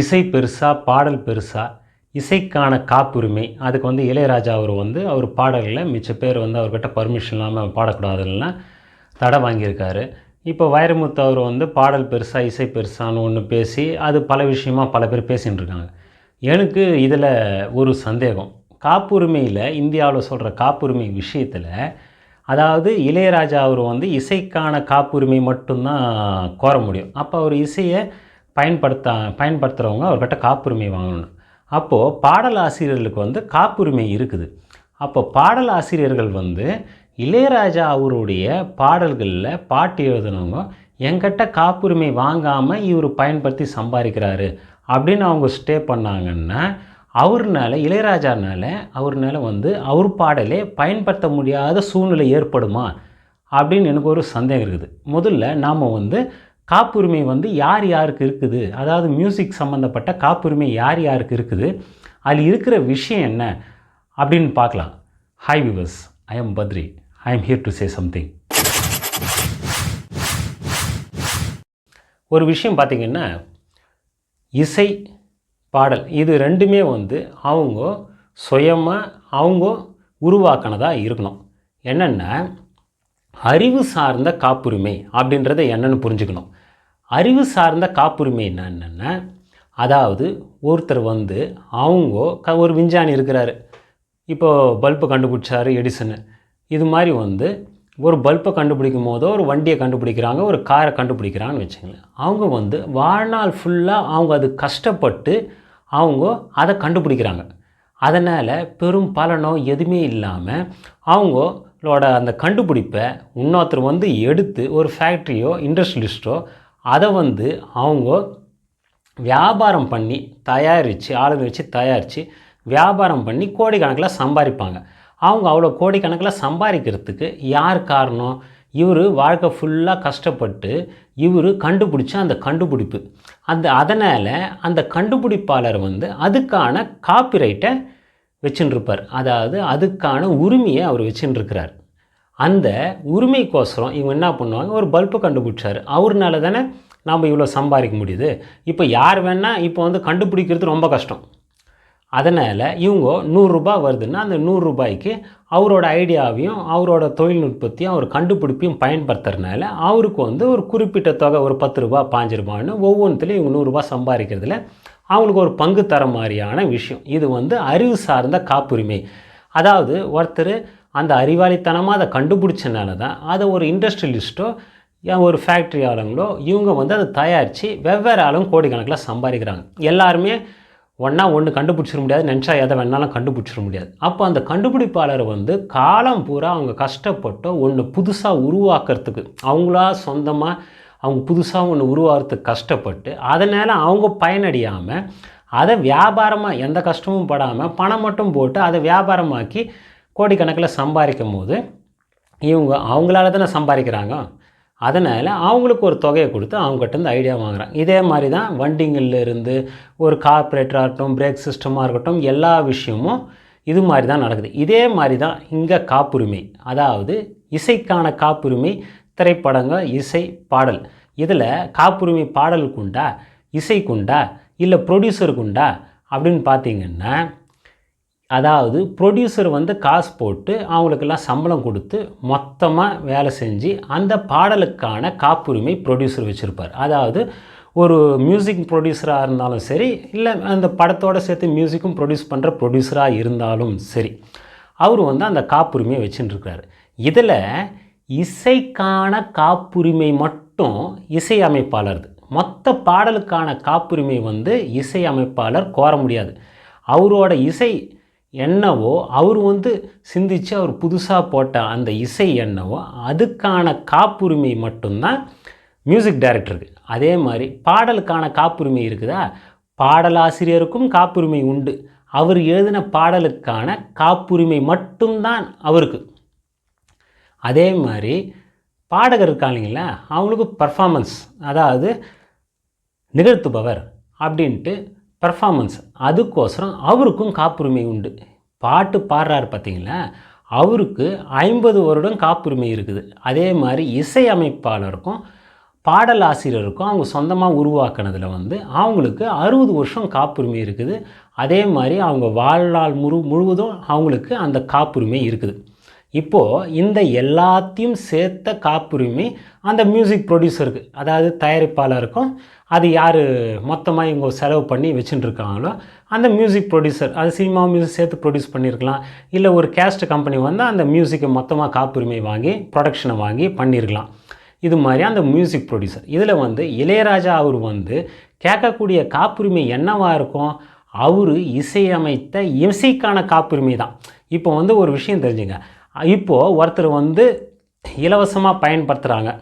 இசை பெருசா பாடல் பெருசா இசைக்கான காப்புரிமை அதுக்கு வந்து இளையராஜா அவர் வந்து அவர் பாடல்களில் மிச்ச பேர் வந்து அவர்கிட்ட பர்மிஷன் இல்லாமல் பாடக்கூடாதுன்னா தடை வாங்கியிருக்காரு. இப்போ வைரமுத்து அவர் வந்து பாடல் பெருசாக இசை பெருசான்னு ஒன்று பேசி அது பல விஷயமா பல பேர் பேசின்னு இருக்காங்க எனக்கு இதில் ஒரு சந்தேகம். காப்புரிமையில் இந்தியாவில் சொல்கிற காப்புரிமை விஷயத்தில் அதாவது இளையராஜா அவர் வந்து இசைக்கான காப்புரிமை மட்டும்தான் கோர முடியும். அப்போ அவர் இசையை பயன்படுத்த பயன்படுத்துகிறவங்க அவர்கிட்ட காப்புரிமை வாங்கணும். அப்போது பாடல் ஆசிரியர்களுக்கு வந்து காப்புரிமை இருக்குது. அப்போ பாடல் ஆசிரியர்கள் வந்து இளையராஜா அவருடைய பாடல்களில் பாட்டு எழுதுனவங்க என்கிட்ட காப்புரிமை வாங்காமல் இவர் பயன்படுத்தி சம்பாதிக்கிறாரு அப்படின்னு அவங்க ஸ்டே பண்ணாங்கன்னா அவர்னால இளையராஜானால அவர்னால வந்து அவர் பாடலே பயன்படுத்த முடியாத சூழ்நிலை ஏற்படுமா? அப்படின்னு எனக்கு ஒரு சந்தேகம் இருக்குது. முதல்ல நாம் வந்து காப்புரிமை வந்து யார் யாருக்கு இருக்குது? அதாவது மியூசிக் சம்மந்தப்பட்ட காப்புரிமை யார் யாருக்கு இருக்குது? அதில் இருக்கிற விஷயம் என்ன? அப்படின்னு பார்க்கலாம். Hi viewers I am Badri I am here to say something ஒரு விஷயம் பார்த்திங்கன்னா இசை பாடல் இது ரெண்டுமே வந்து அவங்க சுயமாக அவங்க உருவாக்கினதாக இருக்கணும். என்னென்னா அறிவு சார்ந்த காப்புரிமை அப்படின்றத என்னென்னு புரிஞ்சுக்கணும். அறிவு சார்ந்த காப்புரிமை என்னென்னா அதாவது ஒருத்தர் வந்து அவங்க க ஒரு விஞ்ஞானி இருக்கிறாரு. இப்போது பல்பு கண்டுபிடிச்சாரு எடிசனு இது மாதிரி வந்து ஒரு பல்பை கண்டுபிடிக்கும் போதோ ஒரு வண்டியை கண்டுபிடிக்கிறாங்க ஒரு காரை கண்டுபிடிக்கிறாங்கன்னு வச்சுங்களேன் அவங்க வந்து வாழ்நாள் ஃபுல்லாக அவங்க அது கஷ்டப்பட்டு அவங்க அதை கண்டுபிடிக்கிறாங்க. அதனால் பெரும் பலனோ எதுவுமே இல்லாமல் அவங்க அவங்களோட அந்த கண்டுபிடிப்பை இன்னொருத்தர் வந்து எடுத்து ஒரு ஃபேக்ட்ரியோ இண்டஸ்ட்ரியலிஸ்ட்டோ அதை வந்து அவங்க வியாபாரம் பண்ணி தயாரித்து ஆளுங்க வச்சு தயாரித்து வியாபாரம் பண்ணி கோடிக்கணக்கில் சம்பாதிப்பாங்க. அவங்க அவ்வளோ கோடிக்கணக்கில் சம்பாதிக்கிறதுக்கு யார் காரணம்? இவர் வாழ்க்கை ஃபுல்லாக கஷ்டப்பட்டு இவர் கண்டுபிடிச்ச அந்த கண்டுபிடிப்பு. அந்த அதனால் அந்த கண்டுபிடிப்பாளர் வந்து அதுக்கான காப்பிரைட்டை வச்சுட்டுருப்பார் அதாவது அதுக்கான உரிமையை அவர் வச்சுட்டுருக்கிறார் அந்த உரிமைக்கோசரம் இவங்க என்ன பண்ணுவாங்க? ஒரு பல்பு கண்டுபிடிச்சார். அவர்னால தானே நாம் இவ்வளோ சம்பாதிக்க முடியுது. இப்போ யார் வேணால் இப்போ வந்து கண்டுபிடிக்கிறது ரொம்ப கஷ்டம். அதனால் இவங்க நூறுரூபா வருதுன்னா அந்த நூறுரூபாய்க்கு அவரோட ஐடியாவையும் அவரோட தொழில்நுட்பத்தையும் அவர் கண்டுபிடிப்பையும் பயன்படுத்துறதுனால அவருக்கு வந்து ஒரு குறிப்பிட்ட தொகை ஒரு பத்து ரூபா பாஞ்சு ரூபான்னு ஒவ்வொன்றுத்துலையும் இவங்க நூறுரூபா சம்பாதிக்கிறதுல அவங்களுக்கு ஒரு பங்கு தர மாதிரியான விஷயம். இது வந்து அறிவு சார்ந்த காப்புரிமை. அதாவது ஒருத்தர் அந்த அறிவாளித்தனமாக அதை கண்டுபிடிச்சனால தான் அதை ஒரு இண்டஸ்ட்ரியலிஸ்ட்டோ ஒரு ஃபேக்ட்ரி ஆளுங்களோ இவங்க வந்து அதை தயாரித்து வெவ்வேறு ஆளும் கோடிக்கணக்கில் சம்பாதிக்கிறாங்க. எல்லாருமே ஒன்றா ஒன்று கண்டுபிடிச்சிட முடியாது. நினச்சா எதை வேணாலும் கண்டுபிடிச்சிட முடியாது. அப்போ அந்த கண்டுபிடிப்பாளர் வந்து காலம் பூரா அவங்க கஷ்டப்பட்டோ ஒன்று புதுசாக உருவாக்குறதுக்கு அவங்களா சொந்தமாக அவங்க புதுசாக ஒன்று உருவாகிறதுக்கு கஷ்டப்பட்டு அதனால் அவங்க பயனடையாமல் அதை வியாபாரமாக எந்த கஷ்டமும் படாமல் பணம் மட்டும் போட்டு அதை வியாபாரமாக்கி கோடிக்கணக்கில் சம்பாதிக்கும் போது இவங்க அவங்களால தானே சம்பாதிக்கிறாங்க. அதனால் அவங்களுக்கு ஒரு தொகையை கொடுத்து அவங்ககிட்ட ஐடியா வாங்குறாங்க. இதே மாதிரி தான் வண்டிங்கள்லேருந்து ஒரு கார்பரேட்டராக இருக்கட்டும் பிரேக் சிஸ்டமாக இருக்கட்டும் எல்லா விஷயமும் இது மாதிரி தான் நடக்குது. இதே மாதிரி தான் இங்கே காப்புரிமை. அதாவது இசைக்கான காப்புரிமை திரைப்படங்கள் இசை பாடல். இதில் காப்புரிமை பாடலுக்குண்டா இசைக்குண்டா இல்லை ப்ரொடியூசருக்குண்டா அப்படின்னு பார்த்தீங்கன்னா அதாவது ப்ரொடியூசர் வந்து காசு போட்டு அவங்களுக்கெல்லாம் சம்பளம் கொடுத்து மொத்தமாக வேலை செஞ்சு அந்த பாடலுக்கான காப்புரிமை ப்ரொடியூசர் வச்சுருப்பார். அதாவது ஒரு மியூசிக் ப்ரொடியூசராக இருந்தாலும் சரி இல்லை அந்த படத்தோடு சேர்த்து மியூசிக்கும் ப்ரொடியூஸ் பண்ணுற ப்ரொடியூசராக இருந்தாலும் சரி அவர் வந்து அந்த காப்புரிமையை வச்சுட்டுருக்காரு இதில் இசைக்கான காப்புரிமை மட்டும் இசை அமைப்பாளர்து மொத்த பாடலுக்கான காப்புரிமை வந்து இசை அமைப்பாளர் கோர முடியாது. அவரோட இசை என்னவோ அவர் வந்து சிந்தித்து அவர் புதுசாக போட்ட அந்த இசை என்னவோ அதுக்கான காப்புரிமை மட்டும்தான் மியூசிக் டைரக்டருக்கு. அதே மாதிரி பாடலுக்கான காப்புரிமை இருக்குதா? பாடலாசிரியருக்கும் காப்புரிமை உண்டு. அவர் எழுதின பாடலுக்கான காப்புரிமை மட்டும்தான் அவருக்கு. அதே மாதிரி பாடகர் இருக்காங்களா அவங்களுக்கு பர்ஃபாமன்ஸ் அதாவது நிகழ்த்துபவர் அப்படின்ட்டு பர்ஃபாமன்ஸ் அதுக்கோசரம் அவருக்கும் காப்புரிமை உண்டு. பாட்டு பாடுறாரு பார்த்தீங்களா? அவருக்கு ஐம்பது வருடம் காப்புரிமை இருக்குது. அதே மாதிரி இசையமைப்பாளருக்கும் பாடல் ஆசிரியருக்கும் அவங்க சொந்தமாக உருவாக்குனதில் வந்து அவங்களுக்கு அறுபது வருஷம் காப்புரிமை இருக்குது. அதே மாதிரி அவங்க வாழ்நாள் முழு முழுவதும் அவங்களுக்கு அந்த காப்புரிமை இருக்குது. இப்போது இந்த எல்லாத்தையும் சேர்த்த காப்புரிமை அந்த மியூசிக் ப்ரொடியூசருக்கு அதாவது தயாரிப்பாளருக்கும் அது யார் மொத்தமாக இவங்க செலவு பண்ணி வச்சுட்டு இருக்காங்களோ அந்த மியூசிக் ப்ரொடியூசர் அது சினிமா மியூசிக் சேர்த்து ப்ரொடியூஸ் பண்ணியிருக்கலாம் இல்லை ஒரு கேஸ்ட் கம்பெனி வந்து அந்த மியூசிக்கை மொத்தமாக காப்புரிமை வாங்கி ப்ரொடக்ஷனை வாங்கி பண்ணியிருக்கலாம் இது மாதிரி அந்த மியூசிக் ப்ரொடியூசர் இதில் வந்து இளையராஜா அவர் வந்து கேட்கக்கூடிய காப்புரிமை என்னவாக இருக்கும்? அவர் இசையமைத்த இசைக்கான காப்புரிமை தான். இப்போ வந்து ஒரு விஷயம் தெரிஞ்சுங்க. இப்போது ஒருத்தர் வந்து இலவசமாக பயன்படுத்துகிறாங்க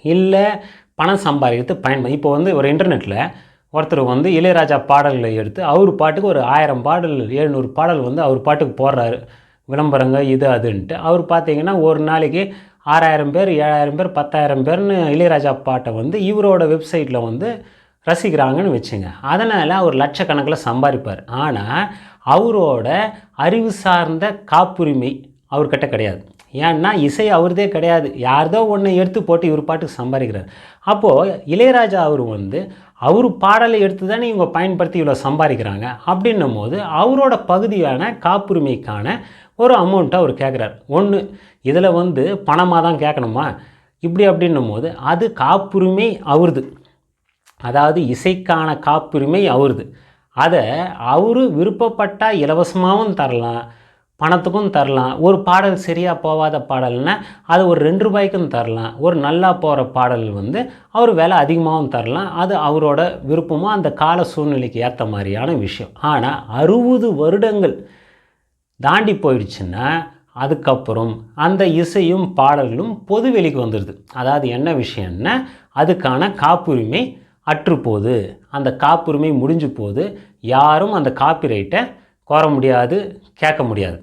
இல்லை பணம் சம்பாதிக்கிறது பயன்படு இப்போ வந்து ஒரு இன்டர்நெட்டில் ஒருத்தர் வந்து இளையராஜா பாடல்களை எடுத்து அவர் பாட்டுக்கு ஒரு ஆயிரம் பாடல் எழுநூறு பாடல் வந்து அவர் பாட்டுக்கு போடுறாரு. விளம்பரங்க இது அதுன்ட்டு. அவர் பார்த்தீங்கன்னா ஒரு நாளைக்கு ஆறாயிரம் பேர் ஏழாயிரம் பேர் பத்தாயிரம் பேர்னு இளையராஜா பாட்டை வந்து இவரோட வெப்சைட்டில் வந்து ரசிக்கிறாங்கன்னு வச்சுங்க. அதனால் அவர் லட்சக்கணக்கில் சம்பாதிப்பார். ஆனால் அவரோட அறிவு சார்ந்த காப்புரிமை அவர்கிட்ட கிடையாது. ஏன்னா இசை அவர்தே கிடையாது. யார்தோ ஒன்று எடுத்து போட்டு இவர் பாட்டுக்கு சம்பாதிக்கிறார். அப்போது இளையராஜா அவர் வந்து அவர் பாடலை எடுத்து தானே இவங்க பயன்படுத்தி இவ்வளோ சம்பாதிக்கிறாங்க அப்படின்னும் போது அவரோட பகுதியான காப்புரிமைக்கான ஒரு அமௌண்ட்டை அவர் கேட்குறாரு ஒன்று இதில் வந்து பணமாக தான் கேட்கணுமா இப்படி அப்படின்னும் போது அது காப்புரிமை அவருது. அதாவது இசைக்கான காப்புரிமை அவருது. அதை அவர் விருப்பப்பட்டால் இலவசமாகவும் தரலாம். பணத்துக்கும் தரலாம். ஒரு பாடல் சரியாக போகாத பாடல்னா அது ஒரு ரெண்டு ரூபாய்க்கும் தரலாம். ஒரு நல்லா போகிற பாடல் வந்து அவர் விலை அதிகமாகவும் தரலாம். அது அவரோட விருப்பமாக அந்த கால சூழ்நிலைக்கு ஏற்ற மாதிரியான விஷயம். ஆனால் அறுபது வருடங்கள் தாண்டி போயிடுச்சுன்னா அதுக்கப்புறம் அந்த இசையும் பாடல்களும் பொதுவெளிக்கு வந்துடுது அதாவது என்ன விஷயம்னா அதுக்கான காப்புரிமை அற்றுப்போகுது. அந்த காப்புரிமை முடிஞ்சு போகுது. யாரும் அந்த காப்பிரைட்டை கோர முடியாது கேட்க முடியாது.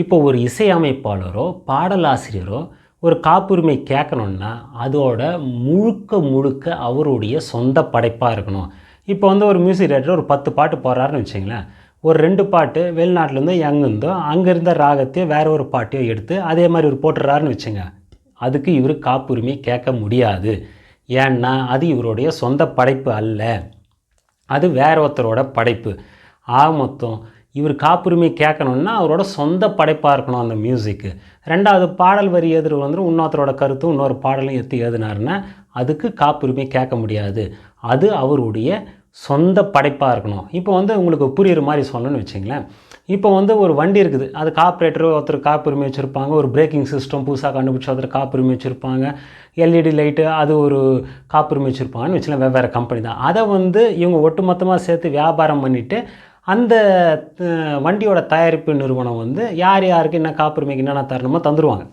இப்போ ஒரு இசையமைப்பாளரோ பாடலாசிரியரோ ஒரு காப்புரிமை கேட்கணுன்னா அதோட முழுக்க முழுக்க அவருடைய சொந்த படைப்பாக இருக்கணும். இப்போ வந்து ஒரு மியூசிக் டைரக்டர் ஒரு பத்து பாட்டு போடுறாருன்னு வச்சுங்களேன். ஒரு ரெண்டு பாட்டு வெளிநாட்டிலேருந்தோ எங்கேருந்தோ அங்கே இருந்த ராகத்தையோ வேற ஒரு பாட்டையோ எடுத்து அதே மாதிரி ஒரு போட்டுறாருன்னு வச்சுங்க. அதுக்கு இவர் காப்புரிமை கேட்க முடியாது. ஏன்னா அது இவருடைய சொந்த படைப்பு அல்ல. அது வேற ஒருத்தரோட படைப்பு. ஆக மொத்தம் இவர் காப்புரிமை கேட்கணுன்னா அவரோட சொந்த படைப்பாக இருக்கணும் அந்த மியூசிக்கு ரெண்டாவது பாடல் வரி எதிர் வந்து இன்னொருத்தரோட கருத்தும் இன்னொரு பாடலும் எடுத்து எழுதினாருன்னா அதுக்கு காப்புரிமை கேட்க முடியாது. அது அவருடைய சொந்த படைப்பாக இருக்கணும். இப்போ வந்து உங்களுக்கு புரியுற மாதிரி சொல்லணும்னு வச்சுங்களேன். இப்போ வந்து ஒரு வண்டி இருக்குது. அது காப்பரேட்டர் ஒருத்தர் காப்புரிமை வச்சுருப்பாங்க. ஒரு பிரேக்கிங் சிஸ்டம் புதுசாக கண்டுபிடிச்ச ஒருத்தர் காப்புரிமை வச்சுருப்பாங்க. எல்இடி லைட்டு அது ஒரு காப்புரிமை வச்சுருப்பாங்கன்னு வச்சுக்கலாம் வெவ்வேறு கம்பெனி தான். அதை வந்து இவங்க ஒட்டுமொத்தமாக சேர்த்து வியாபாரம் பண்ணிவிட்டு அந்த வண்டியோட தயாரிப்பு நிறுவனம் வந்து யார் யாருக்கு என்ன காப்புரிமைக்கு என்னென்ன தரணுமோ தந்துடுவாங்க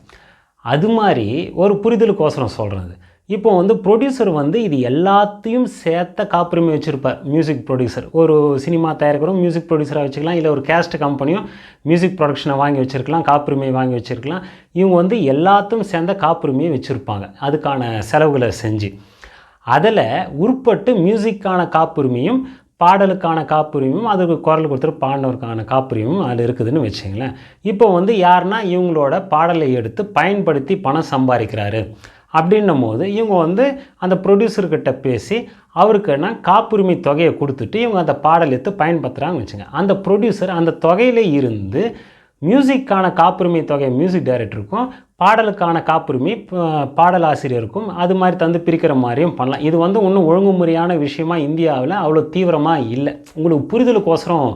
அது மாதிரி ஒரு புரிதலுக்கோசரம் சொல்கிறது இப்போ வந்து ப்ரொடியூசர் வந்து இது எல்லாத்தையும் சேர்த்த காப்புரிமை வச்சுருப்பார் மியூசிக் ப்ரொடியூசர் ஒரு சினிமா தயாரிக்கிறோம் மியூசிக் ப்ரொடியூசராக வச்சுக்கலாம் இல்லை ஒரு கேஸ்ட் கம்பெனியும் மியூசிக் ப்ரொடக்ஷனை வாங்கி வச்சுருக்கலாம் காப்புரிமை வாங்கி வச்சுருக்கலாம். இவங்க வந்து எல்லாத்தையும் சேர்ந்த காப்புரிமையை வச்சுருப்பாங்க. அதுக்கான செலவுகளை செஞ்சு. அதில் உட்பட்டு மியூசிக்கான காப்புரிமையும் பாடலுக்கான காப்புரிமையும் அதுக்கு குரல் கொடுத்துரு பாடினவருக்கான காப்புரிமையும் அதில் இருக்குதுன்னு வச்சுங்களேன் இப்போ வந்து யாருன்னா இவங்களோட பாடலை எடுத்து பயன்படுத்தி பணம் சம்பாதிக்கிறாரு. அப்படின்னும் போது இவங்க வந்து அந்த ப்ரொடியூசர்கிட்ட பேசி அவருக்கு காப்புரிமை தொகையை கொடுத்துட்டு இவங்க அந்த பாடல் எடுத்து பயன்படுத்துகிறாங்கன்னு வச்சுங்க அந்த ப்ரொடியூசர் அந்த தொகையில இருந்து மியூசிக்கான காப்புரிமை தொகை மியூசிக் டைரக்டருக்கும் பாடலுக்கான காப்புரிமை பாடலாசிரியருக்கும் அது மாதிரி தந்து பிரிக்கிற மாதிரியும் பண்ணலாம். இது வந்து ஒன்றும் ஒழுங்குமுறையான விஷயமா இந்தியாவில் அவ்வளோ தீவிரமாக இல்லை. உங்களுக்கு புரிதலுக்கோசரம்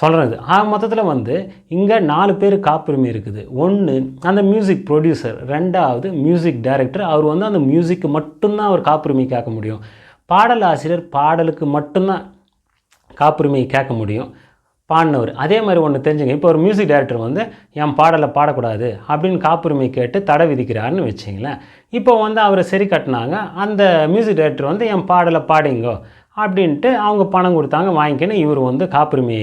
சொல்கிறது ஆக மொத்தத்தில் வந்து இங்கே நாலு பேர் காப்புரிமை இருக்குது. ஒன்று அந்த மியூசிக் ப்ரொடியூசர் ரெண்டாவது மியூசிக் டைரக்டர் அவர் வந்து அந்த மியூசிக்கு மட்டும்தான் அவர் காப்புரிமை கேட்க முடியும். பாடல் ஆசிரியர் பாடலுக்கு மட்டும்தான் காப்புரிமை கேட்க முடியும். பாடினவர். அதே மாதிரி ஒன்று தெரிஞ்சுங்க. இப்போ ஒரு மியூசிக் டைரக்டர் வந்து என் பாடலை பாடக்கூடாது அப்படின்னு காப்புரிமை கேட்டு தடை விதிக்கிறாருன்னு வச்சிங்களேன். இப்போ வந்து அவரை சரி கட்டினாங்க. அந்த மியூசிக் டைரக்டர் வந்து என் பாடலை பாடிங்கோ அப்படின்ட்டு அவங்க பணம் கொடுத்தாங்க. வாங்கிக்கின்னு இவர் வந்து காப்புரிமை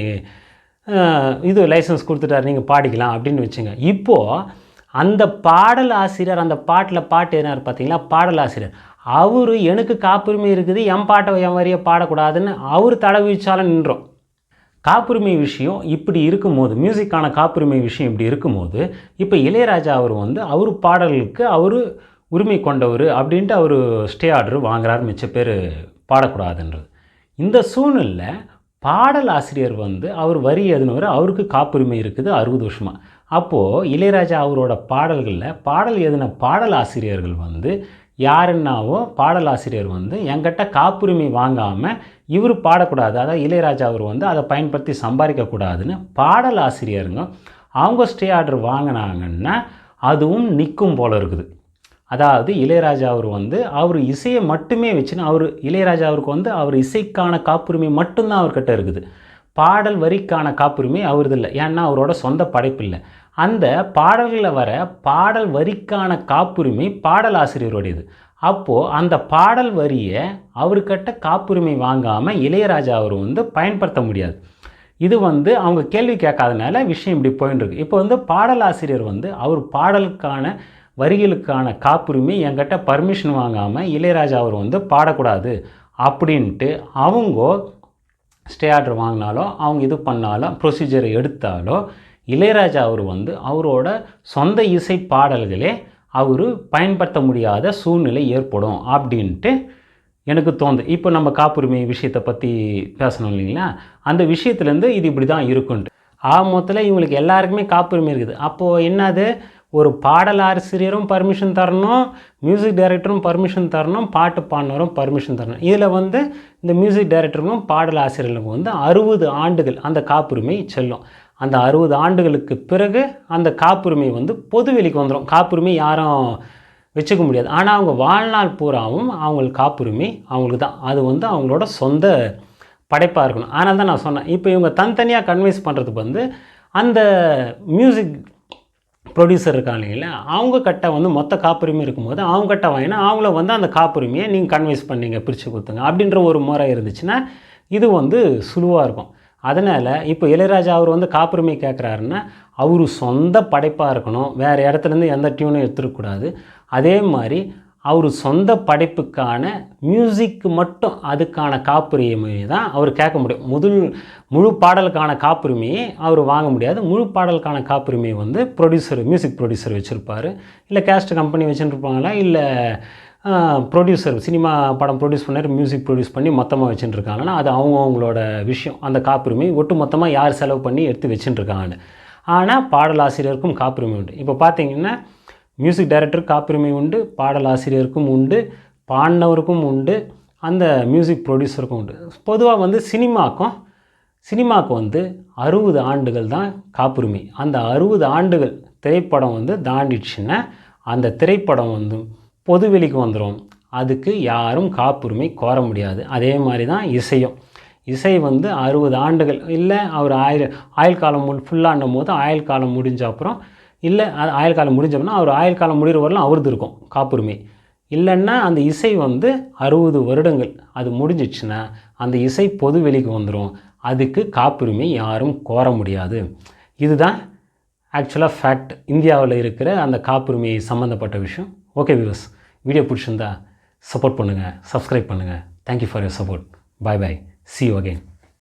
இது லைசன்ஸ் கொடுத்துட்டாரு. நீங்கள் பாடிக்கலாம் அப்படின்னு வச்சுங்க. இப்போது அந்த பாடல் ஆசிரியர் அந்த பாட்டில் பாட்டு எதுனார் பார்த்தீங்களா பாடல் ஆசிரியர். அவர் எனக்கு காப்புரிமை இருக்குது. என் பாட்டை என் வரியை பாடக்கூடாதுன்னு அவர் தடை விதிச்சாலும் நின்றோம். காப்புரிமை விஷயம் இப்படி இருக்கும்போது மியூசிக்கான காப்புரிமை விஷயம் இப்படி இருக்கும்போது இப்போ இளையராஜா அவர் வந்து அவர் பாடலுக்கு அவர் உரிமை கொண்டவர் அப்படின்ட்டு அவர் ஸ்டே ஆர்டர் வாங்குறாரு மிச்ச பேர் பாடக்கூடாதுன்றது. இந்த சூழ்நிலை பாடல் ஆசிரியர் வந்து அவர் வரி எதுனவர் அவருக்கு காப்புரிமை இருக்குது அறுபது வருஷமாக அப்போது இளையராஜா அவரோட பாடல்களில் பாடல் எழுதின பாடல் ஆசிரியர்கள் வந்து யாருன்னாவோ பாடல் ஆசிரியர் வந்து என்கிட்ட காப்புரிமை வாங்காமல் இவர் பாடக்கூடாது. அதாவது இளையராஜா அவர் வந்து அதை பயன்படுத்தி சம்பாதிக்கக்கூடாதுன்னு பாடல் ஆசிரியருங்க. அவங்க ஸ்டே ஆர்டர் வாங்கினாங்கன்னா அதுவும் நிற்கும் போல இருக்குது. அதாவது இளையராஜா அவர் வந்து அவர் இசையை மட்டுமே வச்சுன்னு அவர் இளையராஜா அவருக்கு வந்து அவர் இசைக்கான காப்புரிமை மட்டும்தான் அவர்கிட்ட இருக்குது. பாடல் வரிக்கான காப்புரிமை அவரது இல்லை. ஏன்னா அவரோட சொந்த படைப்பு இல்லை. அந்த பாடல்களில் வர பாடல் வரிக்கான காப்புரிமை பாடல் ஆசிரியருடையது. அப்போது அந்த பாடல் வரியை அவர்கிட்ட காப்புரிமை வாங்காமல் இளையராஜா அவர் வந்து பயன்படுத்த முடியாது. இது வந்து அவங்க கேள்வி கேட்காதனால விஷயம் இப்படி போயின்னு இருக்கு இப்போ வந்து பாடல் ஆசிரியர் வந்து அவர் பாடலுக்கான வரிகளுக்கான காப்புரிமை என்கிட்ட பர்மிஷன் வாங்காமல் இளையராஜா அவர் வந்து பாடக்கூடாது அப்படின்ட்டு அவங்க ஸ்டே ஆர்டர் வாங்கினாலோ அவங்க இது பண்ணாலும் ப்ரொசீஜரை எடுத்தாலோ இளையராஜா அவர் வந்து அவரோட சொந்த இசை பாடல்களே அவர் பயன்படுத்த முடியாத சூழ்நிலை ஏற்படும் அப்படின்ட்டு எனக்கு தோணுது. இப்போ நம்ம காப்புரிமை விஷயத்தை பற்றி பேசணும் இல்லைங்களா? அந்த விஷயத்துலேருந்து இது இப்படி தான் இருக்குன்ட்டு. ஆ மொத்தத்தில் இவங்களுக்கு எல்லாருக்குமே காப்புரிமை இருக்குது. அப்போது என்னது? ஒரு பாடல் ஆசிரியரும் பர்மிஷன் தரணும் மியூசிக் டைரக்டரும் பர்மிஷன் தரணும் பாட்டு பாடினரும் பர்மிஷன் தரணும். இதில் வந்து இந்த மியூசிக் டைரக்டருக்கும் பாடல் ஆசிரியர்களுக்கும் வந்து அறுபது ஆண்டுகள் அந்த காப்புரிமை செல்லும். அந்த அறுபது ஆண்டுகளுக்கு பிறகு அந்த காப்புரிமை வந்து பொதுவெளிக்கு வந்துடும் காப்புரிமை யாரும் வச்சுக்க முடியாது. ஆனால் அவங்க வாழ்நாள் பூராவும் அவங்களுக்கு காப்புரிமை அவங்களுக்கு தான். அது வந்து அவங்களோட சொந்த படைப்பாக இருக்கணும். ஆனால் தான் நான் சொன்னேன். இப்போ இவங்க தனித்தனியாக கன்வின்ஸ் பண்ணுறதுக்கு வந்து அந்த மியூசிக் ப்ரொடியூசர் இருக்காங்க இல்லைங்களா அவங்க கிட்ட வந்து மொத்த காப்புரிமை இருக்கும்போது அவங்க கிட்ட வாங்கினா அவங்கள வந்து அந்த காப்புரிமையை நீங்கள் கன்வின்ஸ் பண்ணீங்க பிரித்து கொடுத்துங்க அப்படின்ற ஒரு முறை இருந்துச்சுன்னா இது வந்து சுலுவாக இருக்கும். அதனால் இப்போ இளையராஜா அவர் வந்து காப்புரிமை கேட்குறாருன்னா அவர் சொந்த படைப்பாக இருக்கணும். வேறு இடத்துலேருந்து எந்த டியூனும் எடுத்துருக்கூடாது அதே மாதிரி அவர் சொந்த படைப்புக்கான மியூசிக்கு மட்டும் அதுக்கான காப்புரிமையை தான் அவர் கேட்க முடியும். முதல் முழு பாடலுக்கான காப்புரிமையை அவர் வாங்க முடியாது. முழு பாடலுக்கான காப்புரிமையை வந்து ப்ரொடியூசர் மியூசிக் ப்ரொடியூசர் வச்சுருப்பார். இல்லை கேஸ்ட் கம்பெனி வச்சுருப்பாங்களா? இல்லை ப்ரொடியூசர் சினிமா படம் ப்ரொடியூஸ் பண்ணார் மியூசிக் ப்ரொடியூஸ் பண்ணி மொத்தமாக வச்சுட்டு இருக்காங்கன்னா அது அவங்கவுங்களோட விஷயம். அந்த காப்புரிமை ஒட்டு மொத்தமாக யார் செலவு பண்ணி எடுத்து வச்சுட்டுருக்காங்கன்னு. ஆனால் பாடலாசிரியருக்கும் காப்புரிமை உண்டு. இப்போ பார்த்தீங்கன்னா மியூசிக் டைரக்டருக்கு காப்புரிமை உண்டு பாடலாசிரியருக்கும் உண்டு பாடினவருக்கும் உண்டு அந்த மியூசிக் ப்ரொடியூசருக்கும் உண்டு. பொதுவாக வந்து சினிமாக்கும் சினிமாவுக்கு வந்து அறுபது ஆண்டுகள் தான் காப்புரிமை. அந்த அறுபது ஆண்டுகள் திரைப்படம் வந்து தாண்டிடுச்சுன்னா அந்த திரைப்படம் வந்து பொதுவெளிக்கு வந்துடும் அதுக்கு யாரும் காப்புரிமை கோர முடியாது. அதே மாதிரி தான் இசையும். இசை வந்து அறுபது ஆண்டுகள். இல்லை அவர் ஆயுள் ஆயுள் காலம் மு ஃபுல்லாண்டும் போது ஆயுள் காலம் முடிஞ்ச அப்புறம் இல்லை அது ஆயுள் காலம் முடிஞ்சோம்னா அவர் ஆயுள் காலம் முடிகிற வரலாம் அவரது இருக்கும் காப்புரிமை. இல்லைன்னா அந்த இசை வந்து அறுபது வருடங்கள். அது முடிஞ்சிச்சுன்னா அந்த இசை பொது வெளிக்கு வந்துடும் அதுக்கு காப்புரிமை யாரும் கோர முடியாது. இதுதான் ஆக்சுவலாக ஃபேக்ட் இந்தியாவில் இருக்கிற அந்த காப்புரிமை சம்மந்தப்பட்ட விஷயம். ஓகே விவஸ் வீடியோ பிடிச்சிருந்தா சப்போர்ட் பண்ணுங்கள் சப்ஸ்கிரைப் பண்ணுங்கள் thank you for your support bye bye see you again